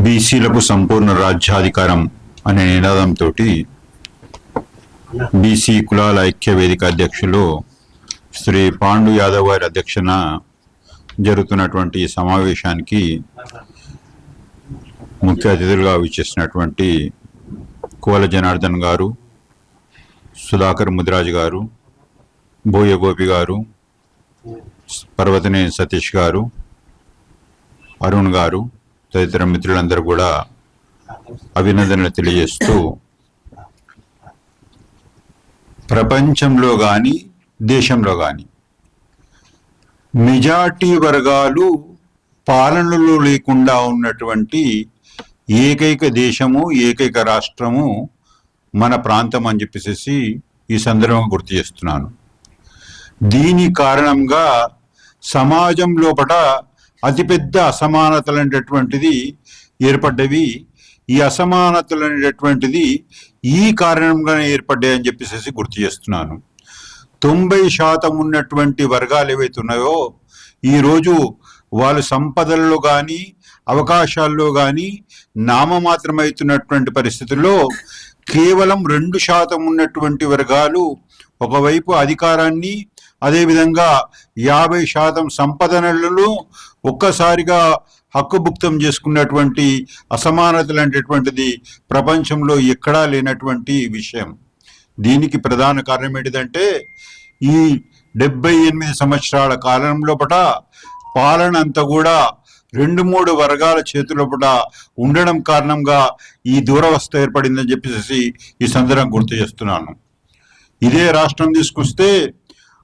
బీసీలకు సంపూర్ణ రాజ్యాధికారం అనే నినాదంతో బీసీ కులాల ఐక్య వేదిక అధ్యక్షులు శ్రీ పాండు యాదవ్ గారి అధ్యక్షన జరుగుతున్నటువంటి సమావేశానికి ముఖ్య అతిథులుగా విచ్చేసినటువంటి కోల జనార్దన్ గారు సుధాకర్ ముదిరాజ్ గారు బోయ గోపి గారు పర్వతనే సతీష్ గారు అరుణ్ గారు తదితర మిత్రులందరూ కూడా అభినందనలు తెలియజేస్తూ ప్రపంచంలో కానీ దేశంలో కానీ మెజార్టీ వర్గాలు పాలనలో లేకుండా ఉన్నటువంటి ఏకైక దేశము ఏకైక రాష్ట్రము మన ప్రాంతం అని చెప్పేసి ఈ సందర్భంగా గుర్తు చేస్తున్నాను. దీని కారణంగా సమాజం లోపల అతిపెద్ద అసమానతలు అనేటటువంటిది ఏర్పడ్డవి. ఈ అసమానతలు అనేటటువంటిది ఈ కారణంగానే ఏర్పడ్డాయి అని చెప్పేసి గుర్తు చేస్తున్నాను. తొంభై శాతం ఉన్నటువంటి వర్గాలు ఏవైతే ఉన్నాయో ఈరోజు వాళ్ళు సంపదల్లో కానీ అవకాశాల్లో కానీ నామమాత్రమవుతున్నటువంటి పరిస్థితుల్లో కేవలం రెండు శాతం ఉన్నటువంటి వర్గాలు ఒకవైపు అధికారాన్ని అదేవిధంగా యాభై శాతం సంపదనలను ఒక్కసారిగా హక్కుభుక్తం చేసుకున్నటువంటి అసమానతలు అనేటటువంటిది ప్రపంచంలో ఎక్కడా లేనటువంటి విషయం. దీనికి ప్రధాన కారణం ఏంటిదంటే ఈ డెబ్బై ఎనిమిది సంవత్సరాల కాలం లోపల పాలన అంతా కూడా రెండు మూడు వర్గాల చేతులపట ఉండడం కారణంగా ఈ దూరవస్థ ఏర్పడిందని చెప్పేసి ఈ సందర్భం గుర్తు చేస్తున్నాను. ఇదే రాష్ట్రం తీసుకొస్తే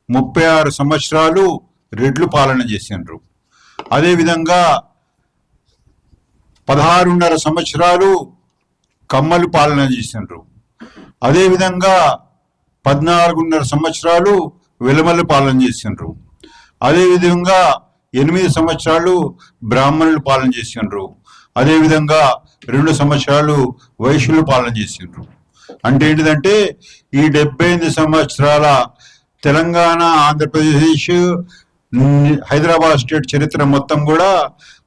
ముప్పై ఆరు సంవత్సరాలు రెడ్లు పాలన చేసిండ్రు. అదేవిధంగా పదహారున్నర సంవత్సరాలు కమ్మలు పాలన చేసిండ్రు అదేవిధంగా పద్నాలుగున్నర సంవత్సరాలు విలమలు పాలన చేసిండ్రు అదేవిధంగా ఎనిమిది సంవత్సరాలు బ్రాహ్మణులు పాలన చేసిండ్రు అదేవిధంగా రెండు సంవత్సరాలు వైశ్యులు పాలన చేసిండ్రు అంటే ఏంటిదంటే ఈ డెబ్బై ఎనిమిది సంవత్సరాల తెలంగాణ ఆంధ్రప్రదేశ్ హైదరాబాద్ స్టేట్ చరిత్ర మొత్తం కూడా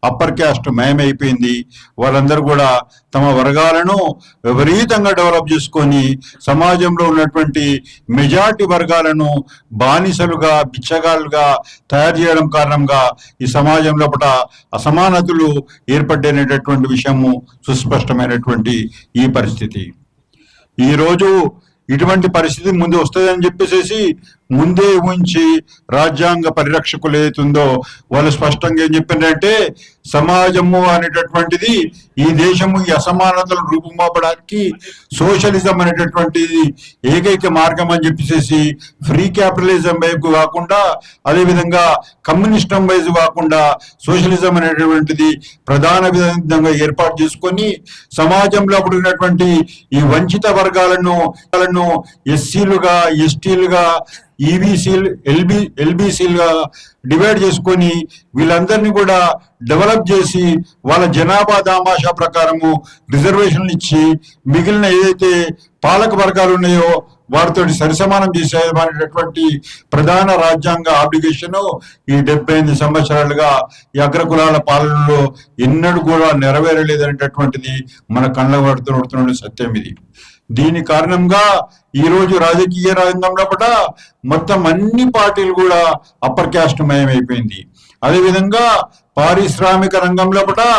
అప్పర్ క్యాస్ట్ మయమైపోయింది. వాళ్ళందరూ కూడా తమ వర్గాలను విపరీతంగా డెవలప్ చేసుకొని సమాజంలో ఉన్నటువంటి మెజార్టీ వర్గాలను బానిసలుగా బిచ్చగాళ్ళుగా తయారు చేయడం కారణంగా ఈ సమాజం లోపల అసమానతలు ఏర్పడ్డనేటటువంటి విషయము సుస్పష్టమైనటువంటి ఈ పరిస్థితి. ఈ రోజు ఇటువంటి పరిస్థితి ముందు వస్తుందని చెప్పేసి ముందే ఉంచి రాజ్యాంగ పరిరక్షకులు ఏదైతుందో వాళ్ళు స్పష్టంగా ఏం చెప్పిందంటే సమాజము అనేటటువంటిది ఈ దేశము ఈ అసమానతలు రూపుమాపడానికి సోషలిజం అనేటటువంటిది ఏకైక మార్గం అని చెప్పేసి ఫ్రీ క్యాపిటలిజం వైపు కాకుండా అదేవిధంగా కమ్యూనిస్టం వైపు కాకుండా సోషలిజం అనేటటువంటిది ప్రధాన విధంగా ఏర్పాటు చేసుకొని సమాజంలో ఉన్నటువంటి ఈ వంచిత వర్గాలను ఎస్సీలుగా ఎస్టీలుగా ఈబీసీలు ఎల్బి ఎల్బీసీలుగా డివైడ్ చేసుకొని వీళ్ళందరినీ కూడా డెవలప్ చేసి వాళ్ళ జనాభా దామాషా ప్రకారము రిజర్వేషన్లు ఇచ్చి మిగిలిన ఏదైతే పాలక వర్గాలు ఉన్నాయో వారితో సరిసమానం చేసేటువంటి ప్రధాన రాజ్యాంగ ఆబ్లిగేషన్ ఈ డెబ్బై ఎనిమిది సంవత్సరాలుగా ఈ అగ్రకులాల పాలనలో ఎన్నడూ కూడా నెరవేరలేదనేటటువంటిది మన కళ్ళ పడుతున్న సత్యం ఇది. దీని కారణంగా ఈ రోజు రాజకీయ రంగంలో కూడా మొత్తం అన్ని పార్టీలు కూడా అప్పర్ క్యాస్ట్ మయమైపోయింది అదేవిధంగా పారిశ్రామిక రంగంలో కూడా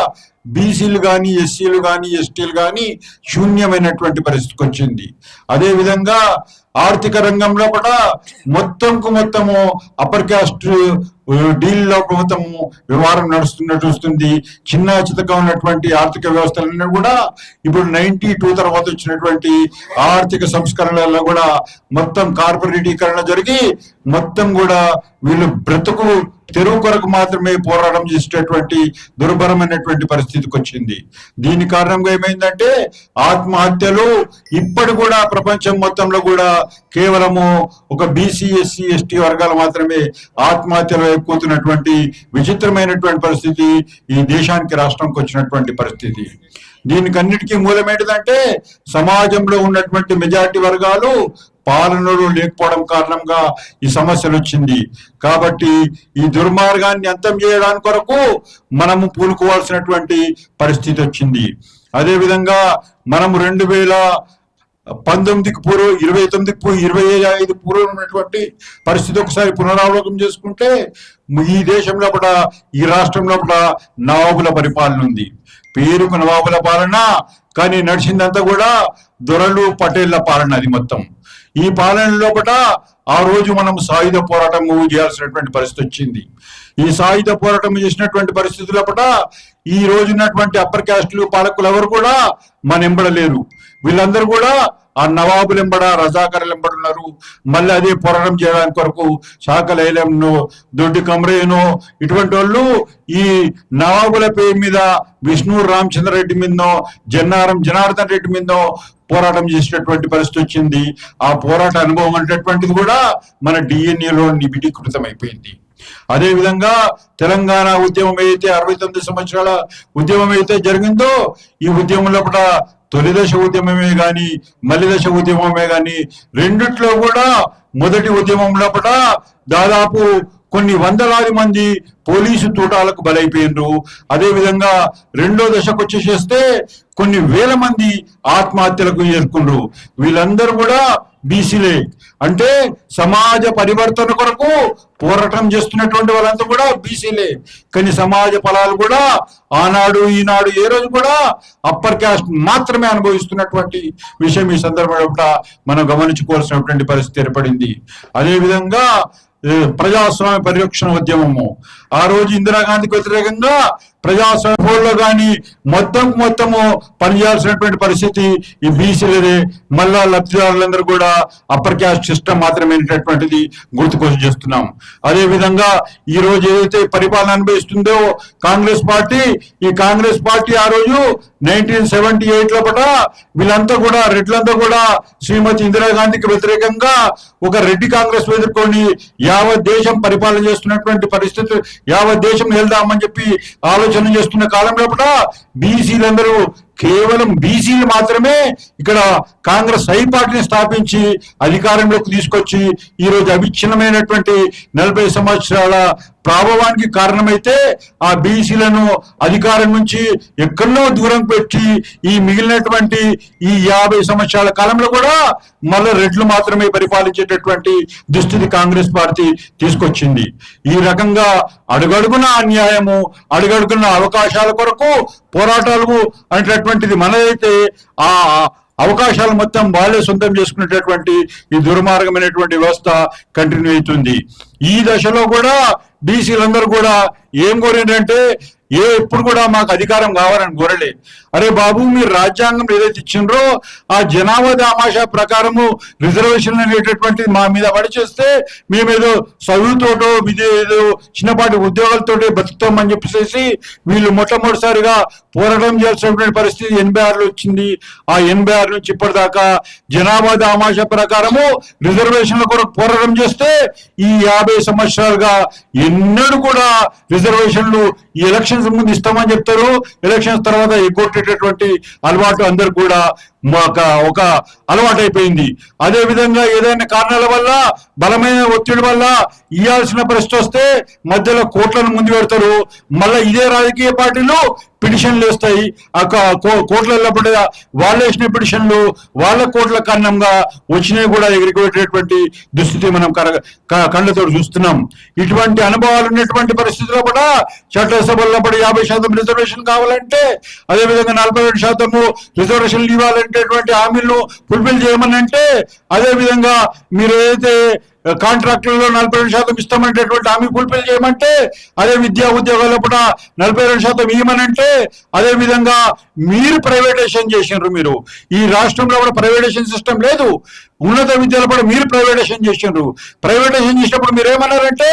బీసీలు కానీ ఎస్సీలు కానీ ఎస్టీలు కానీ శూన్యమైనటువంటి పరిస్థితికి వచ్చింది. అదేవిధంగా ఆర్థిక రంగంలో కూడా మొత్తంకు మొత్తము అప్పర్ క్యాస్ట్ డీల్లో మొత్తం వ్యవహారం నడుస్తున్నట్టు వస్తుంది. చిన్న చితగా ఉన్నటువంటి ఆర్థిక వ్యవస్థలన్నీ కూడా ఇప్పుడు నైన్టీ టూ తర్వాత వచ్చినటువంటి ఆర్థిక సంస్కరణలలో కూడా మొత్తం కార్పొరేటీకరణ జరిగి మొత్తం కూడా వీళ్ళు బ్రతుకు తెరువు కొరకు మాత్రమే పోరాటం చేసేటటువంటి దుర్భరమైనటువంటి పరిస్థితికి వచ్చింది. దీని కారణంగా ఏమైందంటే ఆత్మహత్యలు ఇప్పటి కూడా ప్రపంచం మొత్తంలో కూడా కేవలము ఒక బీసీ ఎస్సీ ఎస్టీ వర్గాలు మాత్రమే ఆత్మహత్యలు ఎక్కుతున్నటువంటి విచిత్రమైనటువంటి పరిస్థితి ఈ దేశానికి రాష్ట్రంకి వచ్చినటువంటి పరిస్థితి. దీనికన్నిటికీ మూలం ఏంటిదంటే సమాజంలో ఉన్నటువంటి మెజారిటీ వర్గాలు పాలనలు లేకపోవడం కారణంగా ఈ సమస్యలు వచ్చింది కాబట్టి ఈ దుర్మార్గాన్ని అంతం చేయడానికి కొరకు మనము పూనుకోవాల్సినటువంటి పరిస్థితి వచ్చింది అదేవిధంగా మనము రెండు వేల పంతొమ్మిదికి పూర్వం ఇరవై తొమ్మిదికి పూర్వం ఇరవై ఐదు పూర్వం ఉన్నటువంటి పరిస్థితి ఒకసారి పునరావలోకం చేసుకుంటే ఈ దేశంలో కూడా ఈ రాష్ట్రంలో కూడా నవాబుల పరిపాలన ఉంది. పేరుకు నవాబుల పాలన కానీ నడిచిందంతా కూడా దొరలు పటేళ్ళ పాలన అది మొత్తం. ఈ పాలన లోపల ఆ రోజు మనం సాయుధ పోరాటం చేయాల్సినటువంటి పరిస్థితి వచ్చింది. ఈ సాయుధ పోరాటం చేసినటువంటి పరిస్థితి లోపల ఈ రోజు ఉన్నటువంటి అప్పర్ క్యాస్టులు పాలకులు ఎవరు కూడా మన ఎంబడలేరు. వీళ్ళందరూ కూడా ఆ నవాబులెంబడ ఎంబడ ఎంబడ ఉన్నారు. మళ్ళీ అదే పోరాటం చేయడానికి కొరకు శాఖలైలంను దొడ్డి కమరేను ఇటువంటి వాళ్ళు ఈ నవాబుల పేరు మీద విష్ణు రామచంద్ర రెడ్డి మీదో జన్నారం జనార్దన్ రెడ్డి మీదో పోరాటం చేసినటువంటి పరిస్థితి వచ్చింది. ఆ పోరాట అనుభవం అనేటటువంటిది కూడా మన డిఎన్ఏలో నిబిడీకృతం అయిపోయింది అదే విధంగా తెలంగాణ ఉద్యమం అయితే అరవై తొమ్మిది సంవత్సరాల ఉద్యమం అయితే జరిగిందో ఈ ఉద్యమం లోపల తొలి దశ ఉద్యమమే గాని మల్లి దశ ఉద్యమమే గాని రెండిట్లో కూడా మొదటి ఉద్యమం లోపల దాదాపు కొన్ని వందలాది మంది పోలీసు తూటాలకు బలైపోయినరు. అదే విధంగా రెండో దశకు వచ్చేసేస్తే కొన్ని వేల మంది ఆత్మహత్యలకు చేరుకున్నారు. వీళ్ళందరూ కూడా బీసీలే. అంటే సమాజ పరివర్తన కొరకు పోరాటం చేస్తున్నటువంటి వాళ్ళంతా కూడా బీసీలే. కానీ సమాజ ఫలాలు కూడా ఆనాడు ఈనాడు ఏ రోజు కూడా అప్పర్ క్యాస్ట్ మాత్రమే అనుభవిస్తున్నటువంటి విషయం ఈ సందర్భంలో మనం గమనించుకోవాల్సినటువంటి పరిస్థితి ఏర్పడింది. అదేవిధంగా ప్రజాస్వామ్య పరిరక్షణ ఉద్యమము. ఆ రోజు ఇందిరాగాంధీకి వ్యతిరేకంగా ప్రజాస్వామ్యంలో కానీ మొత్తం మొత్తము పనిచేయాల్సినటువంటి పరిస్థితి ఈ బీసీలదే. మళ్ళా లబ్ధిదారులందరూ కూడా అప్పర్ క్యాస్ట్ సిస్టమ్ మాత్రమేటటువంటిది గుర్తుకొచ్చి చేస్తున్నాం. అదే విధంగా ఈ రోజు ఏదైతే పరిపాలన అనుభవిస్తుందో కాంగ్రెస్ పార్టీ ఈ కాంగ్రెస్ పార్టీ ఆ రోజు నైన్టీన్ సెవెంటీ ఎయిట్ లోపల వీళ్ళంతా కూడా రెడ్లంతా కూడా శ్రీమతి ఇందిరాగాంధీకి వ్యతిరేకంగా ఒక రెడ్డి కాంగ్రెస్ ఎదుర్కొని యావత్ దేశం పరిపాలన చేస్తున్నటువంటి పరిస్థితి యావత్ దేశం వెళ్దామని చెప్పి ఆలోచన చేస్తున్న కాలం లోపల బీసీలందరూ కేవలం బీసీలు మాత్రమే ఇక్కడ కాంగ్రెస్ ఐ పార్టీని స్థాపించి అధికారంలోకి తీసుకొచ్చి ఈ రోజు అవిచ్ఛిన్నమైనటువంటి నలభై సంవత్సరాల ప్రభావానికి కారణమైతే ఆ బీసీలను అధికారం నుంచి ఎక్కడో దూరం పెట్టి ఈ మిగిలినటువంటి ఈ యాభై సంవత్సరాల కాలంలో కూడా మళ్ళీ రెడ్లు మాత్రమే పరిపాలించేటటువంటి దుస్థితి కాంగ్రెస్ పార్టీ తీసుకొచ్చింది. ఈ రకంగా అడుగడుగున అన్యాయము అడుగడుగున అవకాశాల కొరకు పోరాటాలు అనేటటువంటిది మనదైతే ఆ అవకాశాలు మొత్తం వాళ్ళే సొంతం చేసుకునేటటువంటి ఈ దుర్మార్గమైనటువంటి వ్యవస్థ కంటిన్యూ అవుతుంది. ఈ దశలో కూడా బీసీలందరూ కూడా ఏం కోరిందంటే ఏ ఎప్పుడు కూడా మాకు అధికారం కావాలని కోరలే. అరే బాబు మీరు రాజ్యాంగం ఏదైతే ఇచ్చిండ్రో ఆ జనాభా దామాషా ప్రకారము రిజర్వేషన్ అనేటటువంటిది మా మీద పడి చేస్తే మేమేదో చదువుతోటో ఏదో చిన్నపాటి ఉద్యోగాలతోటే బతుకుతామని చెప్పేసి వీళ్ళు మొట్టమొదటిసారిగా పోరాటం చేస్తున్నటువంటి పరిస్థితి ఎనభై ఆరులో వచ్చింది. ఆ ఎనభై ఆరు నుంచి ఇప్పటిదాకా జనాభా దామాష ప్రకారము రిజర్వేషన్ల కొరకు పోరాటం చేస్తే ఈ యాభై సంవత్సరాలుగా ఎన్నడూ కూడా రిజర్వేషన్లు ఎలక్షన్స్ ముందు ఇస్తామని చెప్తారు. ఎలక్షన్స్ తర్వాత ఎగ్గొట్టేటటువంటి అలవాటు అందరు కూడా ఒక ఒక అలవాటు అయిపోయింది అదే విధంగా ఏదైనా కారణాల వల్ల బలమైన ఒత్తిడి వల్ల ఇవ్వాల్సిన పరిస్థితి వస్తే మధ్యలో కోట్లను ముందు పెడతారు. మళ్ళీ ఇదే రాజకీయ పార్టీలు పిటిషన్లు వేస్తాయి. ఆ కోట్ల కో- వాళ్ళు వేసిన పిటిషన్లు వాళ్ళ కోట్ల కారణంగా వచ్చినవి కూడా ఎగిరికొట్టేటువంటి దుస్థితి మనం కర- క- కళ్ళతో చూస్తున్నాం. ఇటువంటి అనుభవాలు ఉన్నటువంటి పరిస్థితుల్లో కూడా చట్టసభల్లో పడి యాభై శాతం రిజర్వేషన్ కావాలంటే అదే విధంగా నలభై రెండు శాతము రిజర్వేషన్లు ఇవ్వాలంటేటువంటి హామీలను ఫుల్ఫిల్ చేయమని అంటే అదే విధంగా మీరు ఏదైతే కాంట్రాక్టులలో నలభై రెండు శాతం ఇస్తామనేటటువంటి హామీ ఫుల్ఫిల్ చేయమంటే అదే విద్యా ఉద్యోగాల కూడా నలభై రెండు శాతం ఇవ్వమనంటే అదే విధంగా మీరు ప్రైవేటైజేషన్ చేసినారు మీరు. ఈ రాష్ట్రంలో కూడా ప్రైవేటైజేషన్ సిస్టమ్ లేదు. ఉన్నత విద్యలో కూడా మీరు ప్రైవేటైజేషన్ చేసిండ్రు. ప్రైవేటైజేషన్ చేసినప్పుడు మీరు ఏమన్నారంటే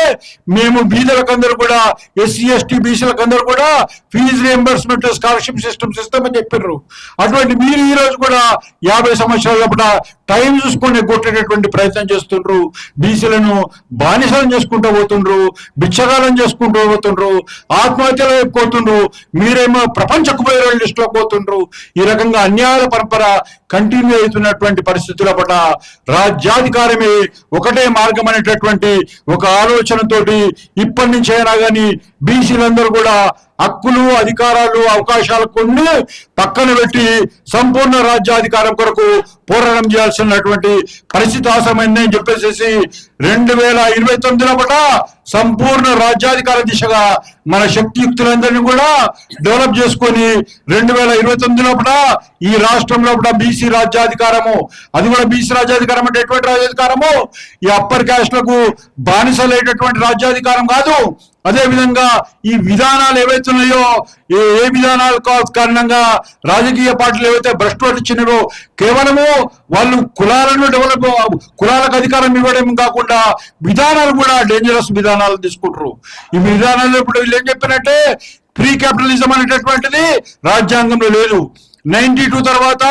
మేము బీదలకందరూ కూడా ఎస్సీ ఎస్టీ బీసీలకు అందరూ కూడా ఫీజు రియంబర్స్మెంట్ స్కాలర్షిప్ సిస్టమ్ ఇస్తామని అని చెప్పారు అటువంటి మీరు ఈ రోజు కూడా యాభై సంవత్సరాల లోపల టైం చూసుకొని కొట్టేటటువంటి ప్రయత్నం చేస్తుండ్రు. బీసీలను బానిసలం చేసుకుంటూ పోతుండ్రు బిచ్చగాలం చేసుకుంటూ పోతుండ్రు ఆత్మహత్యలు పోతుండ్రు మీరేమో ప్రపంచ కుబేరుల లిస్టులో పోతుండ్రు. ఈ రకంగా అన్యాయాల పరంపర కంటిన్యూ అవుతున్నటువంటి పరిస్థితుల పట్ల రాజ్యాధికారమే ఒకటే మార్గం అనేటటువంటి ఒక ఆలోచనతోటి ఇప్పటి నుంచి అయినా కానీ బీసీలందరూ కూడా హక్కులు అధికారాలు అవకాశాలు కొన్ని పక్కన పెట్టి సంపూర్ణ రాజ్యాధికారం కొరకు పోరాటం చేయాల్సినటువంటి పరిస్థితి అవసరమైందని చెప్పేసి రెండు వేల ఇరవై తొమ్మిదిలో పట సంపూర్ణ రాజ్యాధికార దిశగా మన శక్తియుక్తులందరినీ కూడా డెవలప్ చేసుకొని రెండు వేల ఇరవై తొమ్మిదిలో పట ఈ రాష్ట్రంలో కూడా బీసీ రాజ్యాధికారము. అది కూడా బీసీ రాజ్యాధికారం అంటే ఎటువంటి రాజ్యాధికారము? ఈ అప్పర్ క్యాస్ట్లకు బానిసలేటటువంటి రాజ్యాధికారం కాదు. అదే విధంగా ఈ విధానాలు ఏవైతే ఉన్నాయో ఏ ఏ విధానాల కా- కారణంగా రాజకీయ పార్టీలు ఏవైతే భ్రష్టు పట్టించినారో కేవలము వాళ్ళు కులాలను డెవలప్ కులాలకు అధికారం ఇవ్వడం కాకుండా విధానాలు కూడా డేంజరస్ విధానాలు తీసుకుంటారు. ఈ విధానాలు ఇప్పుడు వీళ్ళు ఏం చెప్పినట్టే ప్రీ క్యాపిటలిజం అనేటటువంటిది రాజ్యాంగంలో లేదు. నైన్టీ టూ తర్వాత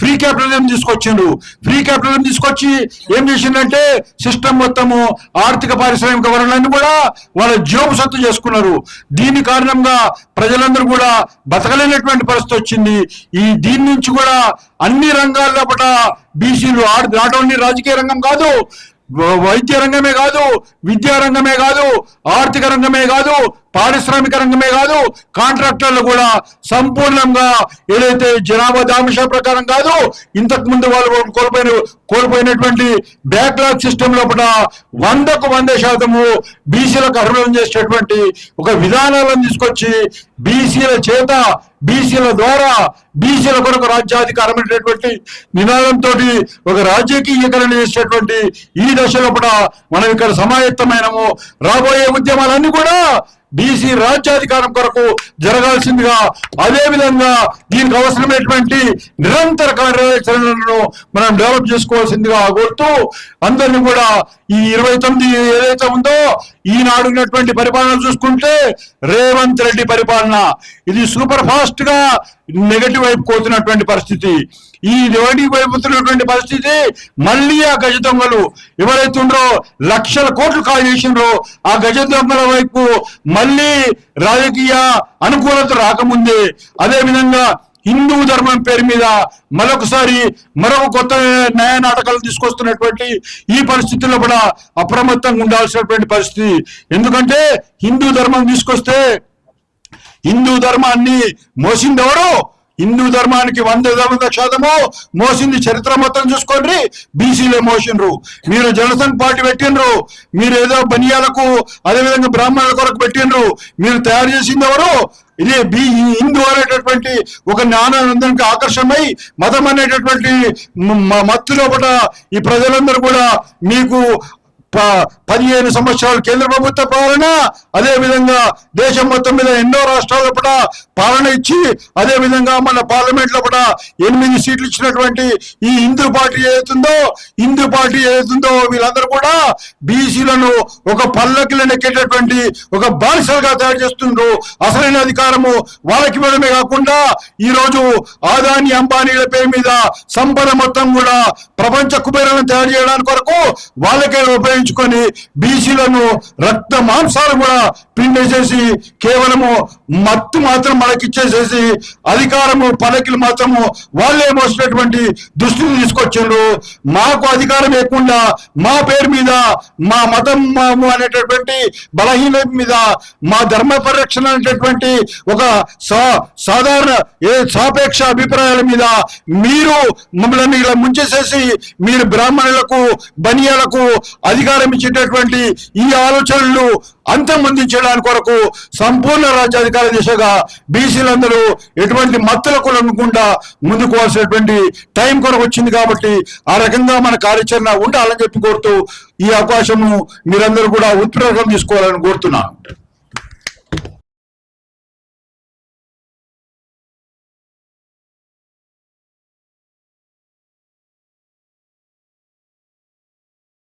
ఫ్రీ క్యాపిటలిజం తీసుకొచ్చిండు ఫ్రీ క్యాపిటలిజం తీసుకొచ్చి ఏం చేసిందంటే సిస్టమ్ మొత్తము ఆర్థిక పారిశ్రామిక వనరులన్నీ కూడా వాళ్ళ జోబు సత్తు చేసుకున్నారు. దీని కారణంగా ప్రజలందరూ కూడా బతకలేనటువంటి పరిస్థితి వచ్చింది. ఈ దీని నుంచి కూడా అన్ని రంగాల్లో పట బీసీలు నాట్ ఓన్లీ రాజకీయ రంగం కాదు వైద్య రంగమే కాదు విద్యా రంగమే కాదు ఆర్థిక రంగమే కాదు పారిశ్రామిక రంగమే కాదు కాంట్రాక్టర్లు కూడా సంపూర్ణంగా ఏదైతే జనాభా దామిష ప్రకారం కాదు ఇంతకు ముందు వాళ్ళు కోల్పోయిన కోల్పోయినటువంటి బ్యాక్లాగ్ సిస్టమ్ లోపల వందకు వంద శాతము బీసీలకు అర్హులను చేసేటువంటి ఒక విధానాలను తీసుకొచ్చి బీసీల చేత బీసీల ద్వారా బీసీల కొరకు రాజ్యాధికారం అనేటటువంటి నినాదంతో ఒక రాజకీయీకరణ చేసేటువంటి ఈ దశలో కూడా మనం ఇక్కడ సమాయత్తమైనము. రాబోయే ఉద్యమాలన్నీ కూడా బీసీ రాజ్యాధికారం కొరకు జరగాల్సిందిగా అదే విధంగా దీనికి అవసరమైనటువంటి నిరంతర కార్యాచరణను మనం డెవలప్ చేసుకోవాల్సిందిగా కోరుతూ అందరినీ కూడా ఈ ఇరవై తొమ్మిది ఏదైతే ఉందో ఈనాడు ఉన్నటువంటి పరిపాలన చూసుకుంటే రేవంత్ రెడ్డి పరిపాలన. ఇది సూపర్ ఫాస్ట్గా నెగటివ్ వైపు కోతున్నటువంటి పరిస్థితి. ఈ నెగటివ్ వైపు పోతున్నటువంటి పరిస్థితి మళ్ళీ ఆ గజ దొంగలు ఎవరైతే ఉండ్రో లక్షల కోట్లు కాల్ చేసిండ్రో ఆ గజ దొంగల వైపు మళ్ళీ రాజకీయ అనుకూలత రాకముందే. అదే విధంగా హిందూ ధర్మం పేరు మీద మరొకసారి మరొక కొత్త న్యాయ నాటకాలు తీసుకొస్తున్నటువంటి ఈ పరిస్థితుల్లో కూడా అప్రమత్తంగా ఉండాల్సినటువంటి పరిస్థితి. ఎందుకంటే హిందూ ధర్మం తీసుకొస్తే హిందూ ధర్మాన్ని మోసింది ఎవరు? హిందూ ధర్మానికి వంద వంద శాతము మోసింది చరిత్ర మొత్తం చూసుకోండి బీసీలే మోసినరు మీరు జనసంఘ్ పార్టీ పెట్టిండ్రు మీరు ఏదో బనియాలకు అదేవిధంగా బ్రాహ్మణుల కొరకు పెట్టిండ్రు మీరు తయారు చేసింది ఎవరు? ఇది బి హిందూ అనేటటువంటి ఒక జ్ఞానానందానికి ఆకర్షణమై మతం అనేటటువంటి మత్తులో మత్తు లోపల ఈ ప్రజలందరూ కూడా మీకు పదిహేను సంవత్సరాలు కేంద్ర ప్రభుత్వ పాలన అదే విధంగా దేశం మొత్తం మీద ఎన్నో రాష్ట్రాల కూడా పాలన ఇచ్చి అదే విధంగా మన పార్లమెంట్లో కూడా ఎనిమిది సీట్లు ఇచ్చినటువంటి ఈ హిందూ పార్టీ ఏదైతుందో హిందూ పార్టీ ఏదైతుందో వీళ్ళందరూ కూడా బీసీలను ఒక పల్లకిలో నెక్కేటటువంటి ఒక బానిసలుగా తయారు చేస్తుండ్రు. అసలైన అధికారము వాళ్ళకి ఇవ్వడమే కాకుండా ఈ రోజు ఆదాని అంబానీల పేరు మీద సంపద మొత్తం కూడా ప్రపంచ కుబేరాలను తయారు చేయడానికి కొరకు వాళ్ళకే ఉపయోగించుకొని బీసీలను రక్త మాంసాలు కూడా పిండేసేసి కేవలము మత్తు మాత్రం మనకిచ్చేసేసి అధికారము పలకిలు మాత్రము వాళ్ళే మోసినటువంటి దృష్టిని తీసుకొచ్చిండ్రు. మాకు అధికారం లేకుండా మా పేరు మీద మా మతం మాము అనేటటువంటి బలహీనత మీద మా ధర్మ పరిరక్షణ అనేటటువంటి ఒక సా- సాధారణ ఏ సాపేక్ష అభిప్రాయాల మీద మీరు మమ్మల్ని ఇలా ముంచేసేసి మీరు బ్రాహ్మణులకు బనియాలకు అధికారం ఇచ్చేటటువంటి ఈ ఆలోచనలు అంతమొందించడానికి కొరకు సంపూర్ణ రాజ్యాధికార దిశగా బీసీలందరూ ఎటువంటి మత్తులకు లొంగకుండా ముందుకు వాల్సినటువంటి టైం కొరకు వచ్చింది కాబట్టి ఆ రకంగా మన కార్యాచరణ ఉండాలని చెప్పి కోరుతూ ఈ అవకాశము మీరందరూ కూడా ఉత్ప్రేరకం తీసుకోవాలని కోరుతున్నాను.